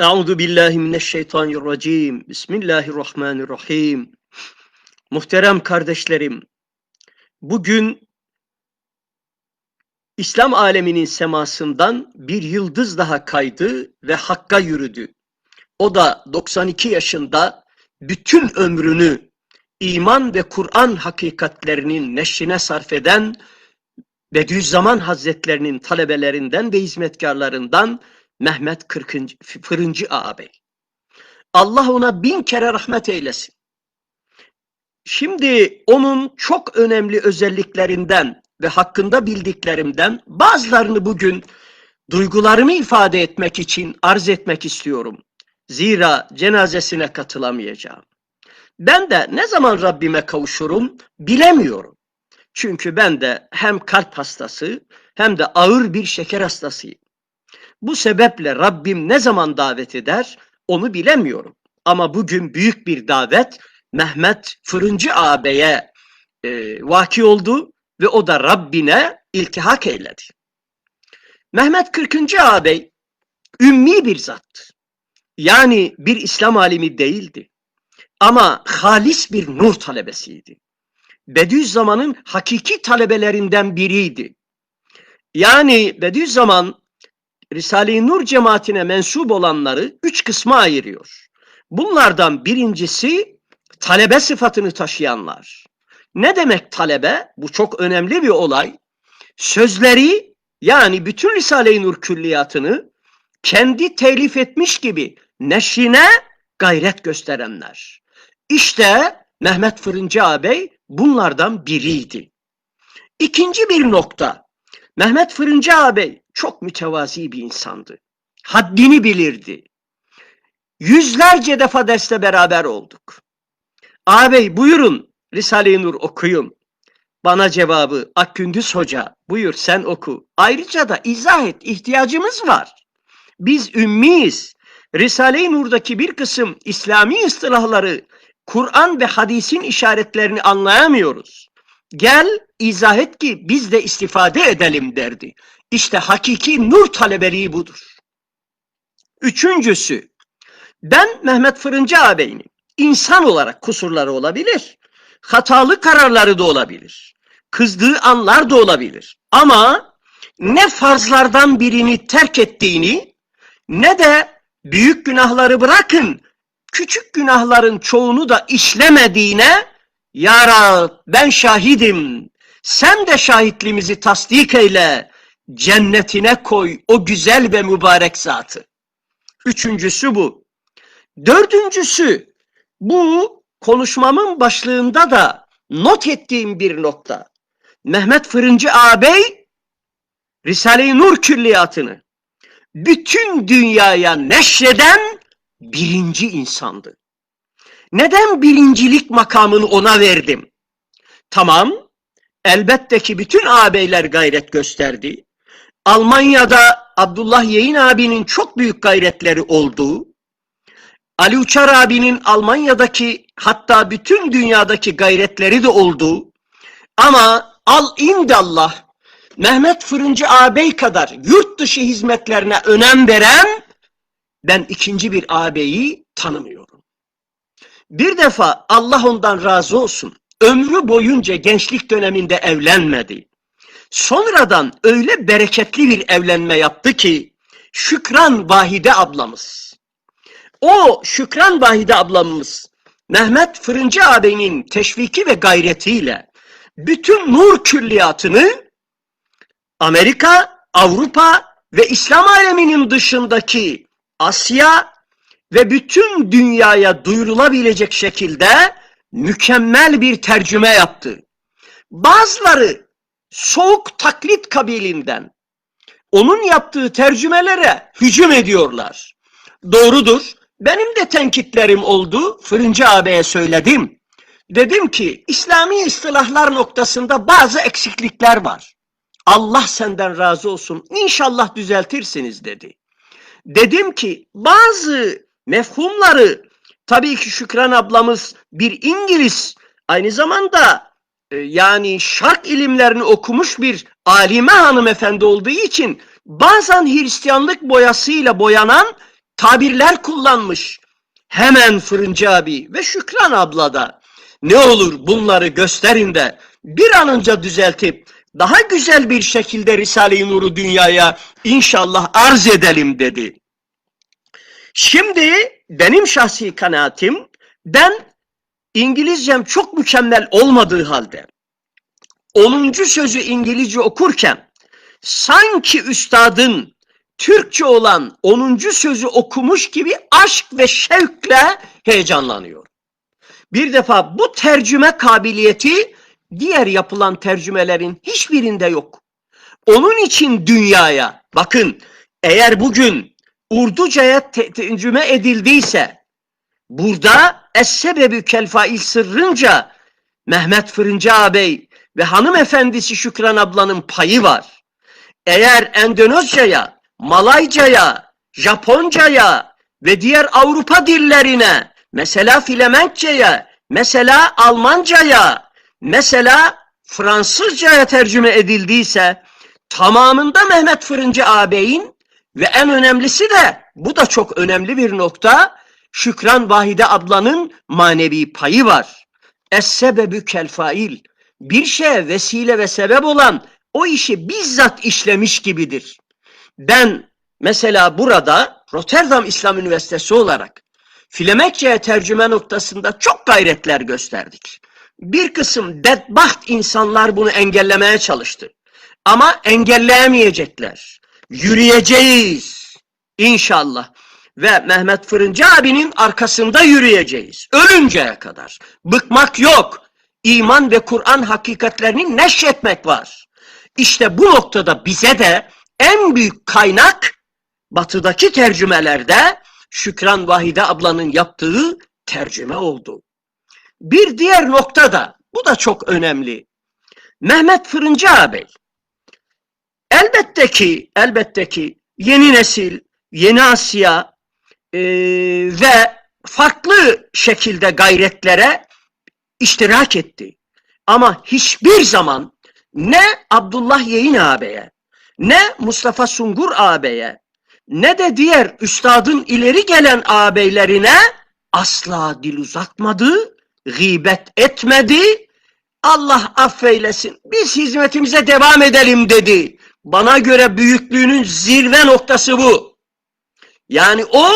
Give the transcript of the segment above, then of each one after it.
Euzu billahi mineşşeytanirracim. Bismillahirrahmanirrahim. Muhterem kardeşlerim, bugün İslam aleminin semasından bir yıldız daha kaydı ve Hakk'a yürüdü. O da 92 yaşında bütün ömrünü iman ve Kur'an hakikatlerinin neşrine sarf eden Bediüzzaman Hazretlerinin talebelerinden ve hizmetkarlarından Mehmet 40. Fırıncı ağabey. Allah ona bin kere rahmet eylesin. Şimdi onun çok önemli özelliklerinden ve hakkında bildiklerimden bazılarını bugün duygularımı ifade etmek için arz etmek istiyorum. Zira cenazesine katılamayacağım. Ben de ne zaman Rabbime kavuşurum bilemiyorum. Çünkü ben de hem kalp hastası hem de ağır bir şeker hastasıyım. Bu sebeple Rabbim ne zaman davet eder onu bilemiyorum. Ama bugün büyük bir davet Mehmet Fırıncı ağabeye e, vaki oldu ve o da Rabbine iltihak eyledi. Mehmet 40. ağabey ümmi bir zattı. Yani bir İslam alimi değildi. Ama halis bir nur talebesiydi. Bediüzzaman'ın hakiki talebelerinden biriydi. Yani Bediüzzaman Risale-i Nur cemaatine mensup olanları üç kısma ayırıyor. Bunlardan birincisi talebe sıfatını taşıyanlar. Ne demek talebe? Bu çok önemli bir olay. Sözleri yani bütün Risale-i Nur külliyatını kendi telif etmiş gibi neşrine gayret gösterenler. İşte Mehmet Fırıncı ağabey bunlardan biriydi. İkinci bir nokta. Mehmet Fırıncı ağabey çok mütevazi bir insandı. Haddini bilirdi. Yüzlerce defa derste beraber olduk. Ağabey buyurun Risale-i Nur okuyun. Bana cevabı Akgündüz Hoca buyur sen oku. Ayrıca da izah et ihtiyacımız var. Biz ümmiyiz. Risale-i Nur'daki bir kısım İslami ıstılahları Kur'an ve hadisin işaretlerini anlayamıyoruz. Gel izah et ki biz de istifade edelim derdi. İşte hakiki nur talebeliği budur. Üçüncüsü, ben Mehmet Fırıncı ağabeyim. İnsan olarak kusurları olabilir. Hatalı kararları da olabilir. Kızdığı anlar da olabilir. Ama ne farzlardan birini terk ettiğini ne de büyük günahları bırakın küçük günahların çoğunu da işlemediğine Ya Rab ben şahidim sen de şahitliğimizi tasdik eyle cennetine koy o güzel ve mübarek zatı. Üçüncüsü bu. Dördüncüsü bu konuşmamın başlığında da not ettiğim bir nokta. Mehmet Fırıncı ağabey Risale-i Nur külliyatını bütün dünyaya neşreden birinci insandı. Neden birincilik makamını ona verdim? Tamam, elbette ki bütün ağabeyler gayret gösterdi. Almanya'da Abdullah Yeğin abinin çok büyük gayretleri olduğu, Ali Uçar abinin Almanya'daki hatta bütün dünyadaki gayretleri de olduğu ama al indallah Mehmet Fırıncı ağabey kadar yurt dışı hizmetlerine önem veren ben ikinci bir ağabeyi tanımıyorum. Bir defa Allah ondan razı olsun. Ömrü boyunca gençlik döneminde evlenmedi. Sonradan öyle bereketli bir evlenme yaptı ki Şükran Vahide ablamız. O Şükran Vahide ablamız Mehmet Fırıncı ağabeyin teşviki ve gayretiyle bütün nur külliyatını Amerika, Avrupa ve İslam aleminin dışındaki Asya ve bütün dünyaya duyurulabilecek şekilde mükemmel bir tercüme yaptı. Bazıları soğuk taklit kabilinden onun yaptığı tercümelere hücum ediyorlar. Doğrudur. Benim de tenkitlerim oldu. Fırıncı ağabeye söyledim. Dedim ki İslami istilahlar noktasında bazı eksiklikler var. Allah senden razı olsun. İnşallah düzeltirsiniz dedi. Dedim ki bazı mefhumları tabii ki Şükran ablamız bir İngiliz aynı zamanda e, yani şark ilimlerini okumuş bir alime hanımefendi olduğu için bazen Hristiyanlık boyasıyla boyanan tabirler kullanmış. Hemen Fırıncı abi ve Şükran abla da ne olur bunları gösterin de bir an önce düzeltip daha güzel bir şekilde Risale-i Nur'u dünyaya inşallah arz edelim dedi. Şimdi benim şahsi kanaatim ben İngilizcem çok mükemmel olmadığı halde 10. sözü İngilizce okurken sanki üstadın Türkçe olan 10. sözü okumuş gibi aşk ve şevkle heyecanlanıyor. Bir defa bu tercüme kabiliyeti diğer yapılan tercümelerin hiçbirinde yok. Onun için dünyaya bakın eğer bugün Urduca'ya te- tercüme edildiyse burada Es-sebebü kel fail sırrınca Mehmet Fırıncı ağabey ve hanımefendisi Şükran ablanın payı var. Eğer Endonezca'ya, Malayca'ya, Japonca'ya ve diğer Avrupa dillerine, mesela Flemenkçe'ye, mesela Almanca'ya, mesela Fransızca'ya tercüme edildiyse tamamında Mehmet Fırıncı ağabeyin ve en önemlisi de bu da çok önemli bir nokta Şükran Vahide ablanın manevi payı var. Es-sebebü kel fail. Bir şeye vesile ve sebep olan o işi bizzat işlemiş gibidir. Ben mesela burada Rotterdam İslam Üniversitesi olarak Flemekçe'ye tercüme noktasında çok gayretler gösterdik. Bir kısım bedbaht insanlar bunu engellemeye çalıştı. Ama engelleyemeyecekler. Yürüyeceğiz inşallah. Ve Mehmet Fırıncı abinin arkasında yürüyeceğiz. Ölünceye kadar. Bıkmak yok. İman ve Kur'an hakikatlerini neşretmek var. İşte bu noktada bize de en büyük kaynak batıdaki tercümelerde Şükran Vahide ablanın yaptığı tercüme oldu. Bir diğer nokta da bu da çok önemli. Mehmet Fırıncı ağabey elbette ki elbette ki yeni nesil, yeni Asya e, ve farklı şekilde gayretlere iştirak etti. Ama hiçbir zaman ne Abdullah Yeğin ağabeye, ne Mustafa Sungur ağabeye, ne de diğer üstadın ileri gelen ağabeylerine asla dil uzatmadı, gıybet etmedi. Allah affeylesin, biz hizmetimize devam edelim dedi. Bana göre büyüklüğünün zirve noktası bu. Yani o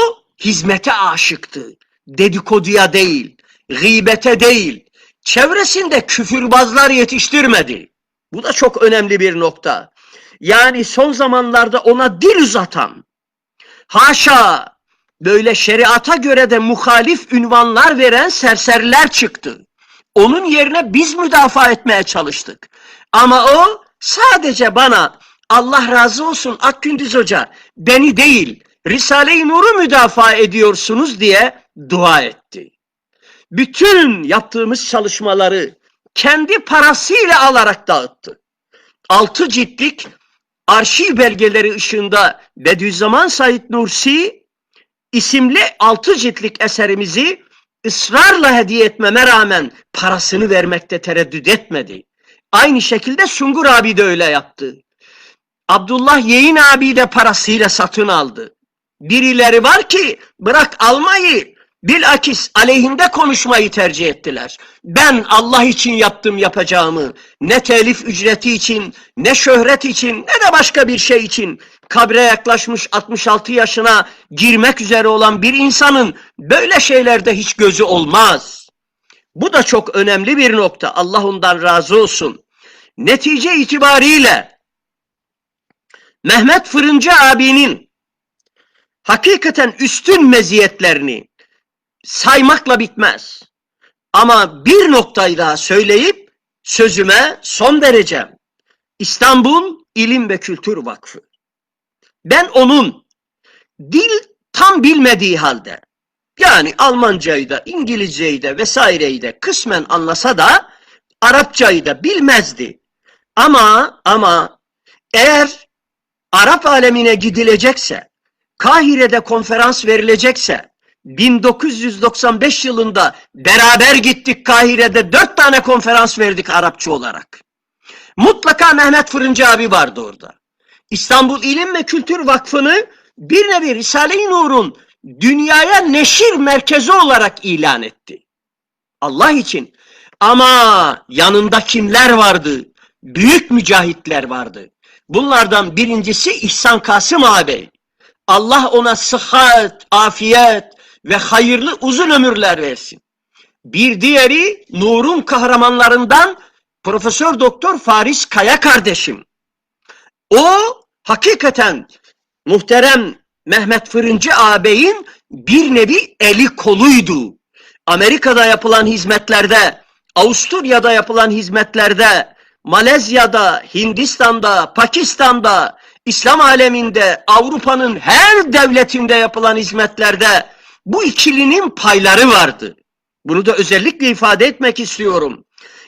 hizmete aşıktı. Dedikoduya değil, gıybete değil. Çevresinde küfürbazlar yetiştirmedi. Bu da çok önemli bir nokta. Yani son zamanlarda ona dil uzatan, haşa böyle şeriata göre de muhalif ünvanlar veren serseriler çıktı. Onun yerine biz müdafaa etmeye çalıştık. Ama o sadece bana Allah razı olsun Akgündüz Hoca beni değil Risale-i Nur'u müdafaa ediyorsunuz diye dua etti. Bütün yaptığımız çalışmaları kendi parasıyla alarak dağıttı. Altı ciltlik arşiv belgeleri ışığında Bediüzzaman Said Nursi isimli altı ciltlik eserimizi ısrarla hediye etmeme rağmen parasını vermekte tereddüt etmedi. Aynı şekilde Sungur abi de öyle yaptı. Abdullah Yeğin abi de parasıyla satın aldı. Birileri var ki bırak almayı bilakis aleyhinde konuşmayı tercih ettiler. Ben Allah için yaptım yapacağımı. Ne telif ücreti için, ne şöhret için, ne de başka bir şey için. Kabre yaklaşmış 66 yaşına girmek üzere olan bir insanın böyle şeylerde hiç gözü olmaz. Bu da çok önemli bir nokta. Allah ondan razı olsun. Netice itibariyle Mehmet Fırıncı abinin hakikaten üstün meziyetlerini saymakla bitmez. Ama bir noktayı daha söyleyip sözüme son vereceğim. İstanbul İlim ve Kültür Vakfı. Ben onun dil tam bilmediği halde yani Almancayı da İngilizceyi de vesaireyi de kısmen anlasa da Arapçayı da bilmezdi. Ama ama eğer Arap alemine gidilecekse, Kahire'de konferans verilecekse, 1995 yılında beraber gittik Kahire'de dört tane konferans verdik Arapça olarak. Mutlaka Mehmet Fırıncı abi vardı orada. İstanbul İlim ve Kültür Vakfı'nı bir nevi Risale-i Nur'un dünyaya neşir merkezi olarak ilan etti. Allah için. Ama yanında kimler vardı? Büyük mücahitler vardı. Bunlardan birincisi İhsan Kasım ağabey. Allah ona sıhhat, afiyet ve hayırlı uzun ömürler versin. Bir diğeri Nur'un kahramanlarından Profesör Doktor Faris Kaya kardeşim. O hakikaten muhterem Mehmet Fırıncı ağabeyin bir nevi eli koluydu. Amerika'da yapılan hizmetlerde, Avusturya'da yapılan hizmetlerde, Malezya'da, Hindistan'da, Pakistan'da, İslam aleminde, Avrupa'nın her devletinde yapılan hizmetlerde bu ikilinin payları vardı. Bunu da özellikle ifade etmek istiyorum.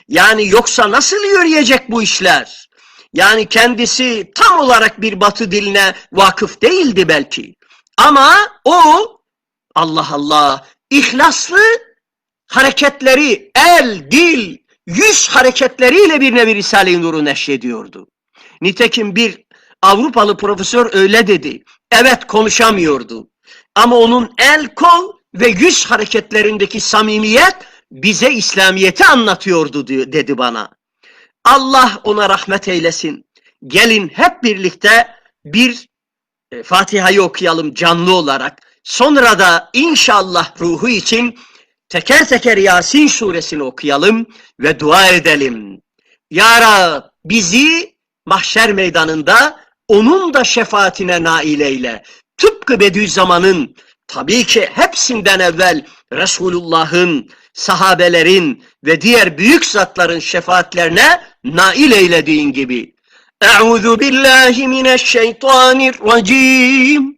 Yani yoksa nasıl yürüyecek bu işler? Yani kendisi tam olarak bir batı diline vakıf değildi belki. Ama o Allah Allah ihlaslı hareketleri el, dil, yüz hareketleriyle bir nevi Risale-i Nur'u neşrediyordu. Nitekim bir Avrupalı profesör öyle dedi. Evet konuşamıyordu. Ama onun el, kol ve yüz hareketlerindeki samimiyet bize İslamiyet'i anlatıyordu dedi bana. Allah ona rahmet eylesin. Gelin hep birlikte bir e, Fatiha'yı okuyalım canlı olarak. Sonra da inşallah ruhu için teker teker Yasin suresini okuyalım ve dua edelim. Ya Rab bizi mahşer meydanında onun da şefaatine nail eyle. Tıpkı Bediüzzaman'ın tabii ki hepsinden evvel Resulullah'ın, sahabelerin ve diğer büyük zatların şefaatlerine nail eylediğin gibi. Euzu billahi mineşşeytanirracim.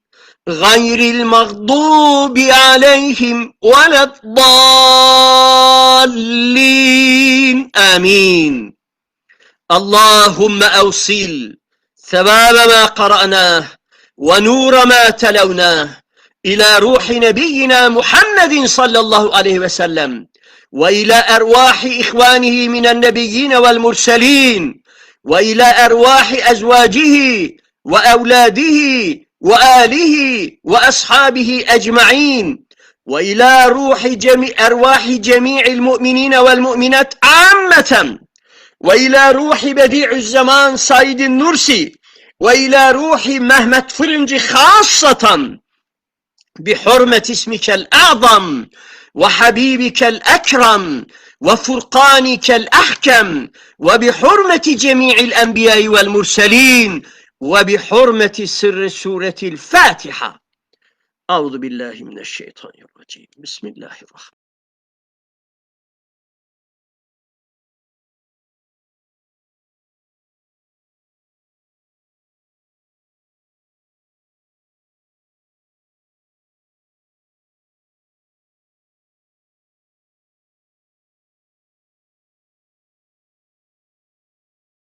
غير المغضوب عليهم ولا الضالين. آمين. اللهم أوصل ثواب ما قرأناه ونور ما تلوناه إلى روح نبينا محمد صلى الله عليه وسلم وإلى أرواح إخوانه من النبيين والمرسلين وإلى أرواح أزواجه وأولاده وآله وأصحابه أجمعين. وإلى روح جميع أرواح جميع المؤمنين والمؤمنات عامة. وإلى روح بديع الزمان سيد النرسي وإلى روح مهمة فرنج خاصة بحرمة اسمك الأعظم وحبيبك الأكرم وفرقانك الأحكم وبحرمة جميع الأنبياء والمرسلين. ve bi hurmeti sırrı suretil Fatiha. Euzu billahi mineşşeytanirracim. Bismillahirrahmanirrahim.